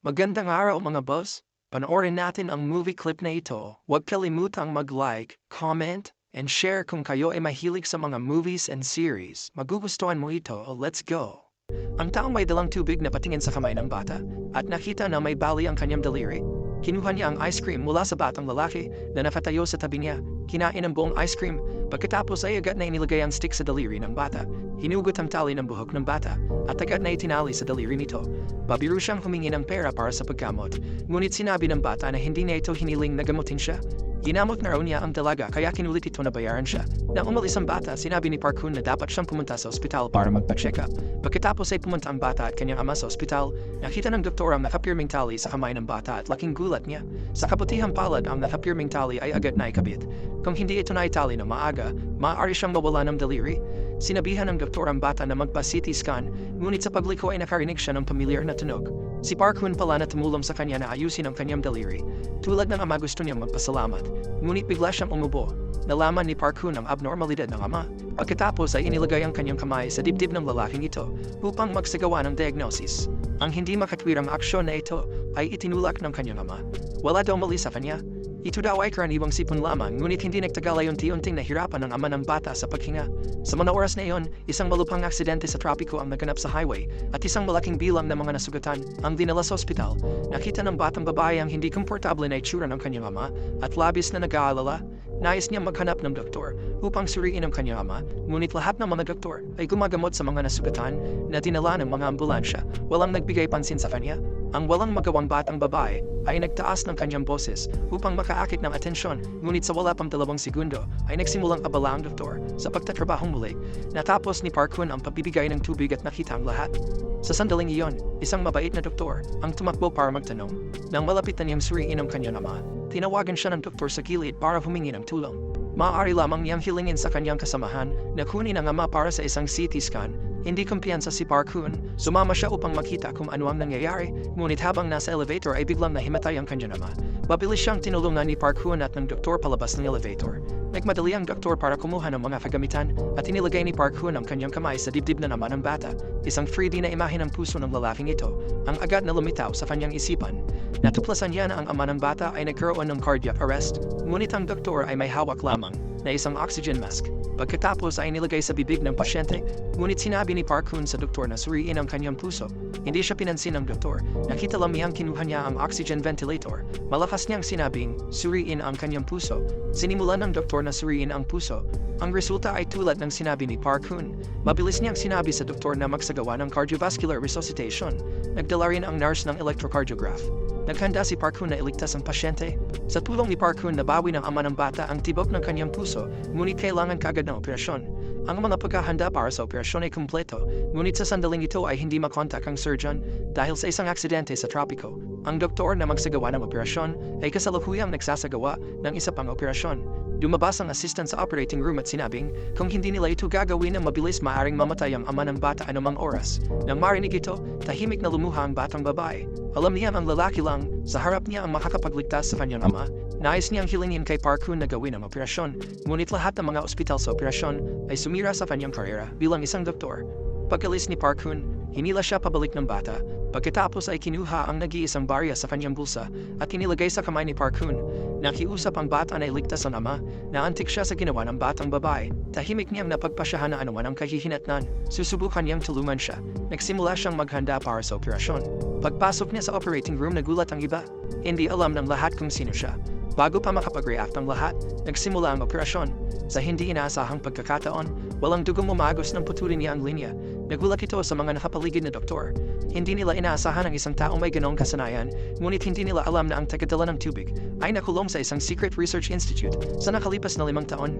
Magandang araw mga boss. Panoorin natin ang movie clip na ito. Huwag kalimutang mag-like, comment, and share kung kayo ay mahilig sa mga movies and series. Magugustuhan mo ito. Let's go! Ang taong may dalang tubig na patingin sa kamay ng bata at nakita na may bali ang kanyang daliri. Kinuha niya ang ice cream mula sa batang lalaki na nakatayo sa tabi niya. Kinain ang buong ice cream pagkatapos ay agad na inilagay ang stick sa daliri ng bata. Hinugot ang tali ng buhok ng bata at agad na itinali sa daliri nito. Pabiro siyang humingi ng pera para sa pagkamot. Ngunit sinabi ng bata na hindi niya ito hiniling na gamutin siya. Ginamot na raw niya ang dalaga kaya kinulit ito na bayaran siya. Nang umalis ang bata, sinabi ni Parkoon na dapat siyang pumunta sa ospital para magpa-check up. Pagkatapos ay pumunta ang bata at kanyang ama sa ospital, nakita ng doktor ang nakapirming tali sa kamay ng bata at laking gulat niya. Sa kabutihang palad, ang nakapirming tali ay agad na ikabit. Kung hindi ito na itali na maaga, maaari siyang mawala ng daliri. Sinabihan ng doktor ang bata na magpa-CT scan, ngunit sa pagliko ay nakarinig siya ng pamilyar na tunog. Si Parkoon pala na tumulong sa kanya na ayusin ang kanyang daliri. Tulad ng ama gusto niyang magpasalamat, ngunit bigla siyang umubo. Nalaman ni Parkoon ang abnormalidad ng ama. Pagkatapos ay inilagay ang kanyang kamay sa dibdib ng lalaking ito upang magsagawa ng diagnosis. Ang hindi makatwirang aksyon na ito ay itinulak ng kanyang ama. Wala daw mali sa kanya. Ito daw ay karaniwang sipon lamang ngunit hindi nagtagal ay unti-unting nahirapan ang ama ng bata sa paghinga. Sa mga oras na iyon, isang malupang aksidente sa trapiko ang naganap sa highway at isang malaking bilang ng mga nasugatan ang dinala sa ospital. Nakita ng batang babae ang hindi komportable na itsura ng kanyang ama at labis na nag-aalala. Nais niya maghanap ng doktor upang suriin ang kanyang ama, ngunit lahat ng mga doktor ay gumagamot sa mga nasugatan na dinala ng mga ambulansya. Walang nagbigay pansin sa kanya. Ang walang magawang batang babae ay nagtaas ng kanyang boses upang makaakit ng atensyon, ngunit sa wala pang dalawang segundo ay nagsimulang abala ang doktor sa pagtatrabaho muli. Natapos ni Parkoon ang pabibigay ng tubig at nakita ang lahat. Sa sandaling iyon, isang mabait na doktor ang tumakbo para magtanong. Nang malapit na niyang suriin ang kanyang ama, tinawagan siya ng doktor sa gilid para humingi ng tulong. Maaari lamang niyang hilingin sa kanyang kasamahan na kunin ang ama para sa isang CT scan. Hindi kumpiyansa si Parkoon, sumama siya upang makita kung ano ang nangyayari, ngunit habang nasa elevator ay biglang nahimatay ang kanyang ama. Mabilis siyang tinulungan ni Parkoon at ng doktor palabas ng elevator. Nagmadali ang doktor para kumuha ng mga kagamitan at inilagay ni Parkoon ang kanyang kamay sa dibdib na naman ng bata. Isang 3D na imahe ng puso ng lalaking ito ang agad na lumitaw sa kanyang isipan. Natuklasan niya na ang ama ng bata ay nagkaroon ng cardiac arrest, ngunit ang doktor ay may hawak lamang na isang oxygen mask. Pagkatapos ay nilagay sa bibig ng pasyente, ngunit sinabi ni Parkoon sa doktor na suriin ang kanyang puso. Hindi siya pinansin ng doktor. Nakita lamang kinuha niya ang oxygen ventilator. Malakas niyang sinabing, suriin ang kanyang puso. Sinimulan ng doktor na suriin ang puso. Ang resulta ay tulad ng sinabi ni Parkoon. Mabilis niyang sinabi sa doktor na magsagawa ng cardiovascular resuscitation. Nagdala rin ang nurse ng electrocardiograph. Naghanda si Parkoon na iligtas ang pasyente. Sa tulong ni Parkoon nabawi ng ama ng bata ang tibok ng kanyang puso, ngunit kailangan kagad ng operasyon. Ang mga pagkahanda para sa operasyon ay kumpleto, ngunit sa sandaling ito ay hindi makontak ang surgeon dahil sa isang aksidente sa tropiko. Ang doktor na magsagawa ng operasyon ay kasalukuyang nagsasagawa ng isa pang operasyon. Dumabas ang assistant sa operating room at sinabing, kung hindi nila ito gagawin ng mabilis maaring mamatay ang ama ng bata anumang oras. Nang marinig ito, tahimik na lumuha ang batang babae. Alam niya ang lalaki lang, sa harap niya ang makakapagligtas sa kanyang ama. Nais niyang hilingin kay Parkoon na gawin ang operasyon, ngunit lahat ng mga ospital sa operasyon ay sumira sa kanyang karera bilang isang doktor. Pagkalis ni Parkoon, hinila siya pabalik ng bata. Pagkatapos ay kinuha ang nag-iisang barya sa kanyang bulsa at inilagay sa kamay ni Parkoon. Nakiusap ang bata na iligtas ang ama, naantik siya sa ginawa ng batang babae. Tahimik niyang napagpasyahan na anuman ang kahihinatnan. Susubukan niyang tulungan siya. Nagsimula siyang maghanda para sa operasyon. Pagpasok niya sa operating room nagulat ang iba. Hindi alam ng lahat kung sino siya. Bago pa makapag-react ang lahat, nagsimula ang operasyon. Sa hindi inaasahang pagkakataon, walang dugong umagos ng putulin niya ang linya. Nagulat ito sa mga nakapaligid na doktor. Hindi nila inaasahan ang isang taong may ganong kasanayan, ngunit hindi nila alam na ang tagadala ng tubig ay nakulong sa isang secret research institute sa nakalipas na limang taon.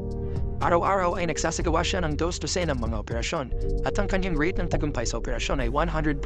Araw-araw ay nagsasagawa siya ng dos dosenang mga operasyon at ang kanyang rate ng tagumpay sa operasyon ay 100%.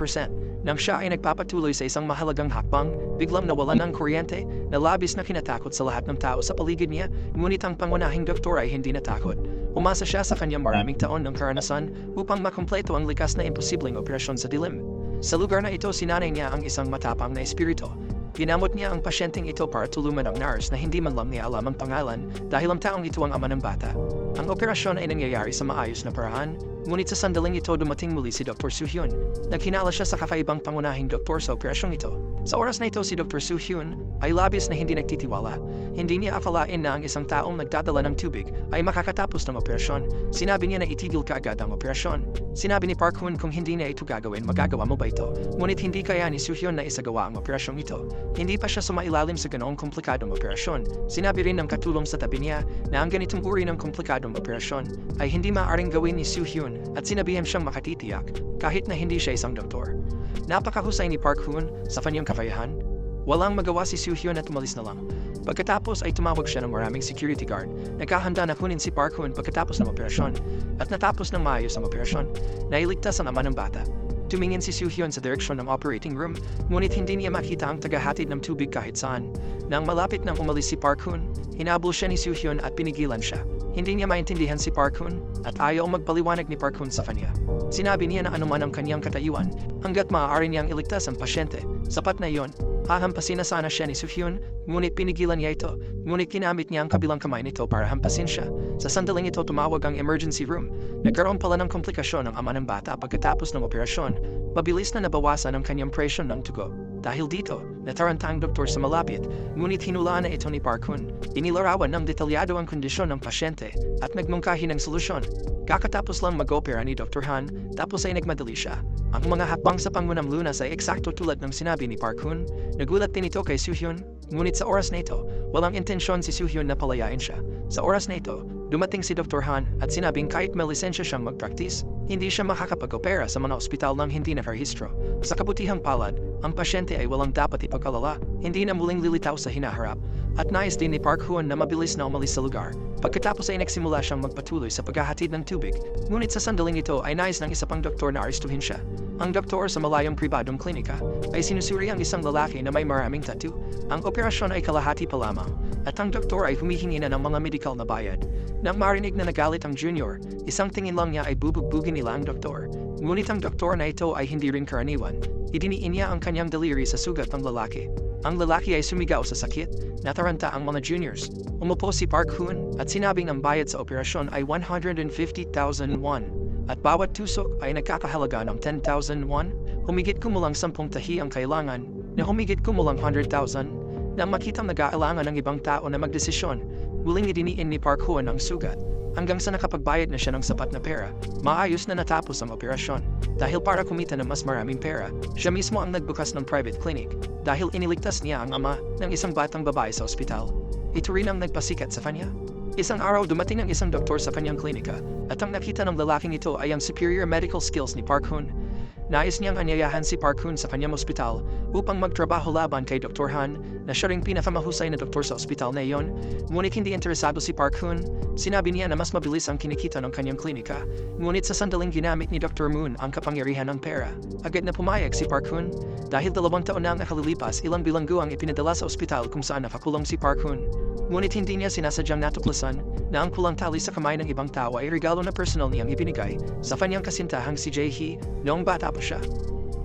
Nang siya ay nagpapatuloy sa isang mahalagang hakbang, biglang nawalan ng kuryente na labis na kinatakot sa lahat ng tao sa paligid niya, ngunit ang pangunahing doktor ay hindi natakot. Umasa siya sa kanyang maraming taon ng karanasan upang makumpleto ang likas na imposibleng operasyon sa dilim. Sa lugar na ito sinanay niya ang isang matapang na espiritu. Ginamot niya ang pasyenteng ito para tulungan ang nurse na hindi man lang niya alam ang pangalan dahil ang taong ito ang ama ng bata. Ang operasyon ay nangyayari sa maayos na paraan, Ngunit sa sandaling ito dumating muli si Dr. Soo-hyun. Naghinala siya sa kakaibang pangunahing doktor sa operasyong ito. Sa oras na ito si Dr. Soo-hyun ay labis na hindi nagtitiwala. Hindi niya akalain na ang isang taong nagdadala ng tubig ay makakatapos ng operasyon. Sinabi niya na itigil kaagad ang operasyon. Sinabi ni Park Hoon kung hindi niya ito gagawin, magagawa mo ba ito? Ngunit hindi kaya ni Soo-hyun na isagawa ang operasyong ito. Hindi pa siya sumailalim sa ganoong komplikadong operasyon. Sinabi rin ng katulong sa tabi niya na ang ganitong uri ng komplikadong operasyon ay hindi maaaring gawin ni Soo-hyun at sinabihan siyang makatitiyak kahit na hindi siya isang doktor. Napakahusay ni Park Hoon sa kanyang kakayahan. Walang magawa si Soo-hyun at umalis na lang. Pagkatapos ay tumawag siya ng maraming security guard. Nagkahanda na kunin si Park Hoon pagkatapos ng operasyon. At natapos ng maayos ang operasyon, nailigtas ang ama ng bata. Tumingin si Soo-hyun sa direksyon ng operating room, ngunit hindi niya makita ang tagahatid ng tubig kahit saan. Nang malapit nang umalis si Park Hoon, hinabol siya ni Soo-hyun at pinigilan siya. Hindi niya maintindihan si Park Hoon at ayaw magpaliwanag ni Park Hoon sa kanya. Sinabi niya na anuman ang kanyang katayuan hanggat maaari niyang iligtas ang pasyente. Sapat na iyon, hahampasin na sana siya ni Soo-hyun ngunit pinigilan niya ito. Ngunit ginamit niya ang kabilang kamay nito para hampasin siya. Sa sandaling ito tumawag ang emergency room. Nagkaroon pala ng komplikasyon ang ama ng bata pagkatapos ng operasyon. Mabilis na nabawasan ang kanyang presyon ng tugo. Dahil dito, nataranta ang doktor sa malapit, ngunit hinulaan na ito ni Park Hoon. Inilarawan ng detalyado ang kondisyon ng pasyente at nagmungkahi ng solusyon. Kakatapos lang mag-opera ni Dr. Han, tapos ay nagmadali siya. Ang mga hakbang sa pangunam lunas ay eksakto tulad ng sinabi ni Park Hoon. Nagulat din ito kay Soo-hyun, ngunit sa oras na ito, walang intensyon si Soo-hyun na palayain siya. Sa oras na ito, dumating si Dr. Han at sinabing kahit may lisensya siyang mag-practice, hindi siya makakapag-opera sa mga ospital ng hindi nakarehistro. Sa kabutihang palad, ang pasyente ay walang dapat ipagkalala, hindi na muling lilitaw sa hinaharap, at nais din ni Park Hoon na mabilis na umalis sa lugar. Pagkatapos ay nagsimula siyang magpatuloy sa paghahatid ng tubig, ngunit sa sandaling ito ay nais ng isa pang doktor na arestuhin siya. Ang doktor sa malayong pribadong klinika ay sinusuri ang isang lalaki na may maraming tattoo. Ang operasyon ay kalahati pa lamang, at ang doktor ay humihingi na ng mga medikal na bayad. Nang marinig na nagalit ang junior, isang tingin lang niya ay bubugbugin nila ang doktor. Ngunit ang doktor na ito ay hindi rin karaniwan. Idiniin niya ang kanyang daliri sa sugat ng lalaki. Ang lalaki ay sumigaw sa sakit, nataranta ang mga juniors. Umupo si Park Hoon at sinabing ang bayad sa operasyon ay 150,000 won. At bawat tusok ay nagkakahalaga ng 10,000 won. Humigit kumulang 10 tahi ang kailangan na humigit kumulang 100,000. Nang makitang nag-aalangan ng ibang tao na magdesisyon, muling idiniin ni Park Hoon ang sugat hanggang sa nakapagbayad na siya ng sapat na pera, maayos na natapos ang operasyon. Dahil para kumita ng mas maraming pera, siya mismo ang nagbukas ng private clinic dahil iniligtas niya ang ama ng isang batang babae sa ospital. Ito rin ang nagpasikat sa kanya. Isang araw dumating ang isang doktor sa kanyang klinika at ang nakita ng lalaking ito ay ang superior medical skills ni Park Hoon. Nais niyang anyayahan si Park Hoon sa kanyang ospital upang magtrabaho laban kay Dr. Han na siya ring pinakamahusay na doktor sa ospital na iyon. Ngunit hindi interesado si Park Hoon. Sinabi niya na mas mabilis ang kinikita ng kanyang klinika. Ngunit sa sandaling ginamit ni Dr. Moon ang kapangyarihan ng pera. Agad na pumayag si Park Hoon. Dahil dalawang taon na ang nakalilipas ilang bilanggo ang ipinadala sa ospital kung saan nakakulong si Park Hoon. Ngunit hindi niya sinasadyang natuklasan na ang kulang tali sa kamay ng ibang tao ay regalo na personal niyang ibinigay sa kanyang kasintahang si Jae-hee noong bata pa siya.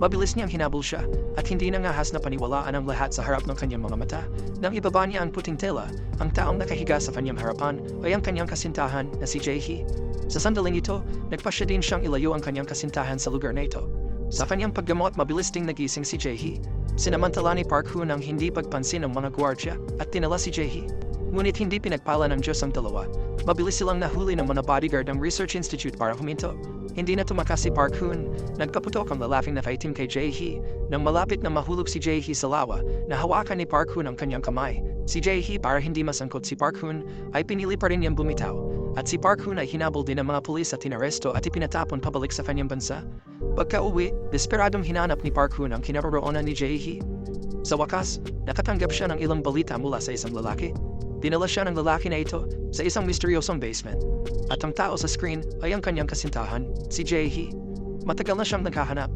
Mabilis niyang hinabol siya at hindi nangahas na paniwalaan ang lahat sa harap ng kanyang mga mata. Nang ibaba niya ang puting tela, ang taong nakahiga sa kanyang harapan ay ang kanyang kasintahan na si Jae-hee. Sa sandaling ito, nagpasya din siyang ilayo ang kanyang kasintahan sa lugar na ito. Sa kanyang paggamot mabilis ding nagising si Jae-hee. Sinamantala ni Park Hoon ang hindi pagpansin ng mga gwardya at tinala si Jae-hee. Ngunit hindi pinagpala ng Diyos ang dalawa. Mabilis silang nahuli ng mga bodyguard ng Research Institute para huminto. Hindi na tumakas si Park Hoon. Nagkaputok ang lalaking nakaitim kay Jae-hee. Nang malapit na mahulog si Jae-hee sa lawa, nahawakan ni Park Hoon ang kanyang kamay. Si Jae-hee para hindi masangkot si Park Hoon, ay pinili pa rin niyang bumitaw. At si Park Hoon ay hinabol din ng mga pulis at tinaresto at ipinatapon pabalik sa kanyang bansa. Pagka-uwi, desperadong hinanap ni Park Hoon ang kinaroroonan ni Jae-hee. Sa wakas, nakatanggap siya ng ilang balita mula sa isang lalaki. Dinala siya ng lalaki na ito sa isang misteryosong basement. At ang tao sa screen ay ang kanyang kasintahan, si Jae-hee. Matagal na siyang naghahanap.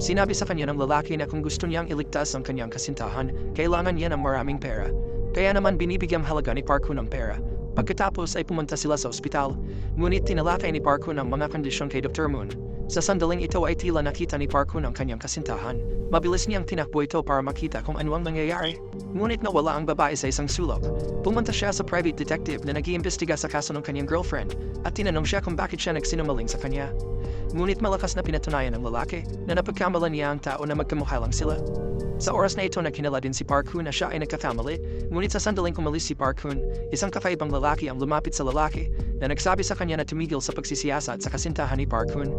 Sinabi sa kanya ng lalaki na kung gusto niyang iligtas ang kanyang kasintahan, kailangan niya ng maraming pera. Kaya naman binibigyang halaga ni Park Hoon ang pera. Pagkatapos ay pumunta sila sa ospital, ngunit tinalakay ni Park Hoon ang mga kondisyon kay Dr. Moon. Sa sandaling ito ay tila nakita ni Park Hoon ang kanyang kasintahan. Mabilis niyang tinakbo ito para makita kung ano ang mangyayari. Ngunit nawala ang babae sa isang sulok. Pumunta siya sa private detective na nag-iimbestiga sa kaso ng kanyang girlfriend at tinanong siya kung bakit siya nagsinungaling sa kanya. Ngunit malakas na pinatunayan ng lalaki na napagkamalan niya ang tao na magkamukha lang sila. Sa oras na ito nakilala din si Park na siya ay nagkakamali, ngunit sa sandaling kumalis si Park Hoon, isang kakaibang lalaki ang lumapit sa lalaki na nagsabi sa kanya na tumigil sa pagsisiyasat sa kasintahan ni Park Hoon.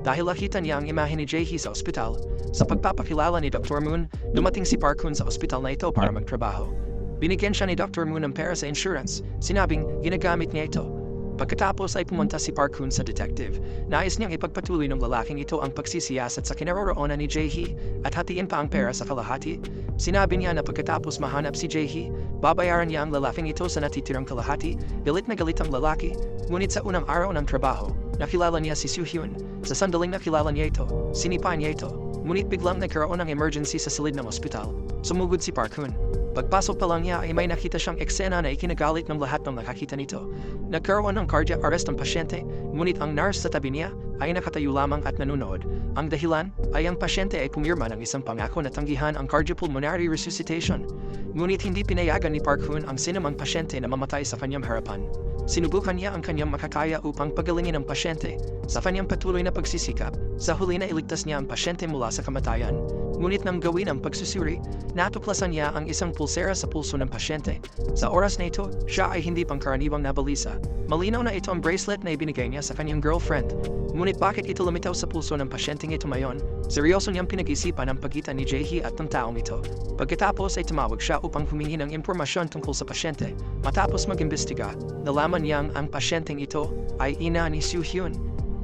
Dahil nakita niya ang imahe ni Jae-hee sa ospital, sa pagpapakilala ni Dr. Moon, dumating si Park Hoon sa ospital na ito para magtrabaho. Binigyan siya ni Dr. Moon ng pera sa insurance, sinabing ginagamit niya ito. Pagkatapos ay pumunta si Park Hoon sa detective. Nais niyang ipagpatuloy ng lalaking ito ang pagsisiyasat sa kinaroroonan ni Jae-hee at hatiin pa ang pera sa kalahati. Sinabi niya na pagkatapos mahanap si Jae-hee, babayaran niya ang lalaking ito sa natitirang kalahati, galit na galit ang lalaki. Ngunit sa unang araw ng trabaho, nakilala niya si Soo Hyun. Sa sandaling nakilala niya ito, sinipa niya ito. Ngunit biglang nagkaroon ng emergency sa silid ng ospital. Sumugod si Park Hoon. Pagpasok pa lang niya ay may nakita siyang eksena na ikinagalit ng lahat ng nakakita nito. Nagkaroon ng cardiac arrest ang pasyente, ngunit ang nurse sa tabi niya ay nakatayo lamang at nanonood. Ang dahilan ay ang pasyente ay pumirma ng isang pangako na tanggihan ang cardiopulmonary resuscitation. Ngunit hindi pinayagan ni Park Hoon ang sinamang pasyente na mamatay sa kanyang harapan. Sinubukan niya ang kanyang makakaya upang pagalingin ang pasyente. Sa kanyang patuloy na pagsisikap, sa huli na iligtas niya ang pasyente mula sa kamatayan. Ngunit nang gawin ang pagsusuri, natuklasan niya ang isang pulsera sa pulso ng pasyente. Sa oras na ito, siya ay hindi pangkaraniwang nabalisa. Malinaw na ito ang bracelet na ibinigay niya sa kanyang girlfriend. Ngunit bakit ito lumitaw sa pulso ng pasyenteng ito mayon? Seryoso niyang pinag-isipan ang pagitan ni Jae-hee at ng taong ito. Pagkatapos ay tumawag siya upang humingi ng impormasyon tungkol sa pasyente. Matapos mag-imbestiga, nalaman niyang ang pasyenteng ito ay ina ni Soo Hyun.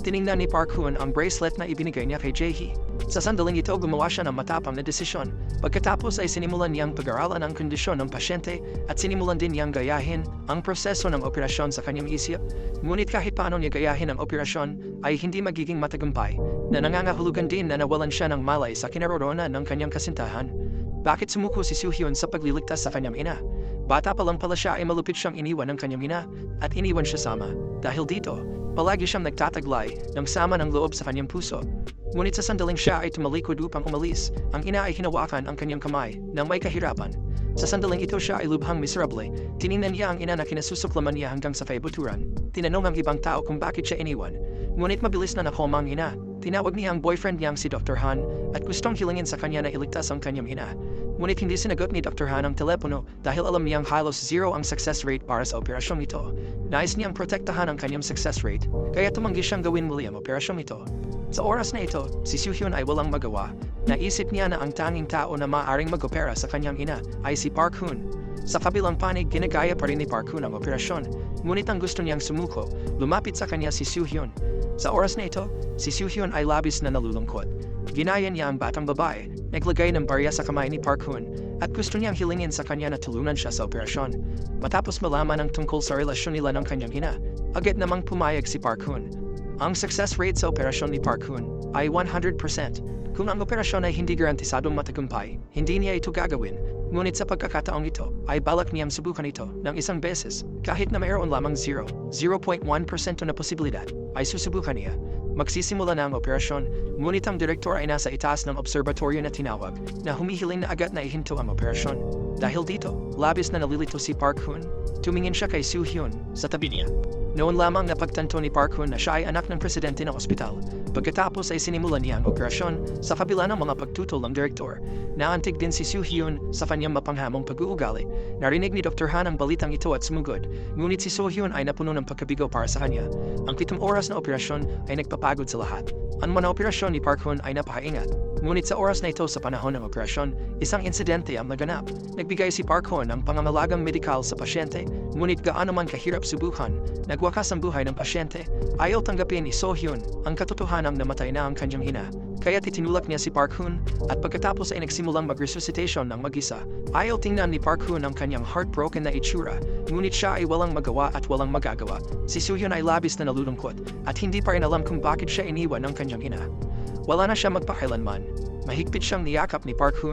Tiningnan ni Park Hoon ang bracelet na ibinigay niya kay Jae-hee. Sa sandaling ito gumawa siya ng matapang na desisyon. Pagkatapos ay sinimulan niyang pag-aralan ang kondisyon ng pasyente at sinimulan din niyang gayahin ang proseso ng operasyon sa kanyang isip. Ngunit kahit paano niya gayahin ang operasyon ay hindi magiging matagumpay na nangangahulugan din na nawalan siya ng malay sa kinaroroonan ng kanyang kasintahan. Bakit sumuko si Soo Hyun sa pagliligtas sa kanyang ina? Bata pa lang pala siya ay malupit siyang iniwan ng kanyang ina at iniwan siya sama. Dahil dito, palagi siyang nagtataglay ng sama ng loob sa kanyang puso. Ngunit sa sandaling siya ay tumalikod upang umalis, ang ina ay hinawakan ang kanyang kamay nang may kahirapan. Sa sandaling ito siya ay lubhang miserable, tiningnan niya ang ina na kinasusuklaman niya hanggang sa kaibuturan. Tinanong ang ibang tao kung bakit siya iniwan. Ngunit mabilis na nakoma ang ina. Tinawag niya ang boyfriend niyang si Dr. Han at gustong hilingin sa kanya na iligtas ang kanyang ina. Ngunit hindi sinagot ni Dr. Han ang telepono dahil alam niyang halos zero ang success rate para sa operasyong ito. Nais niyang protektahan ang kanyang success rate, kaya tumanggi siyang gawin muli ang operasyong ito. Sa oras na ito, si Soo Hyun ay walang magawa. Naisip niya na ang tanging tao na maaaring mag-opera sa kanyang ina ay si Park Hoon. Sa kabilang panig, ginagaya pa rin ni Park Hoon ang operasyon. Ngunit ang gusto niyang sumuko, lumapit sa kanya si Soo Hyun. Sa oras na ito, si Soo Hyun ay labis na nalulungkot. Ginaya niya ang batang babae, naglagay ng barya sa kamay ni Park Hoon, at gusto niyang hilingin sa kanya na tulungan siya sa operasyon. Matapos malaman ang tungkol sa relasyon nila ng kanyang ina, agad namang pumayag si Park Hoon. Ang success rate sa operasyon ni Park Hoon ay 100%. Kung ang operasyon ay hindi garantisadong matagumpay, hindi niya ito gagawin. Ngunit sa pagkakataong ito, ay balak niyang subukan ito ng isang beses. Kahit na mayroon lamang 0, 0.1% na posibilidad, ay susubukan niya. Magsisimula na ang operasyon, ngunit ang direktor ay nasa itaas ng obserbatoryo na tinawag na humihiling na agad na ihinto ang operasyon. Dahil dito, labis na nalilito si Park Hoon, tumingin siya kay Soo Hyun sa tabi niya. Noon lamang napagtanto ni Park Hoon na siya ay anak ng presidente ng ospital. Pagkatapos ay sinimulan niya ang operasyon sa kabila ng mga pagtutol ng direktor. Naantig din si Soo Hyun sa kanyang mapanghamong pag-uugali. Narinig ni Dr. Han ang balitang ito at sumugod, ngunit si Soo Hyun ay napuno ng pagkabigo para sa kanya. Ang pitong oras na operasyon ay nagpapagod sa lahat. Ang mga operasyon ni Park Hoon ay napakaingat. Ngunit sa oras na ito sa panahon ng operasyon, isang insidente ang naganap. Nagbigay si Park Hoon ng pangangalagang medikal sa pasyente, ngunit gaano man kahirap subukan, nagwakas ang buhay ng pasyente. Ayaw tanggapin ni So Hyun ang katotohanang namatay na ang kanyang ina. Kaya titinulak niya si Park Hoon at pagkatapos ay nagsimulang mag-resuscitation ng mag-isa. Ayaw tingnan ni Park Hoon ang kanyang heartbroken na itsura, ngunit siya ay walang magawa at walang magagawa. Si Soo Hyun ay labis na nalulungkot at hindi pa rin alam kung bakit siya iniwan ng kanyang ina. Wala na siya magpakailanman. Mahigpit siyang niyakap ni Park Hoon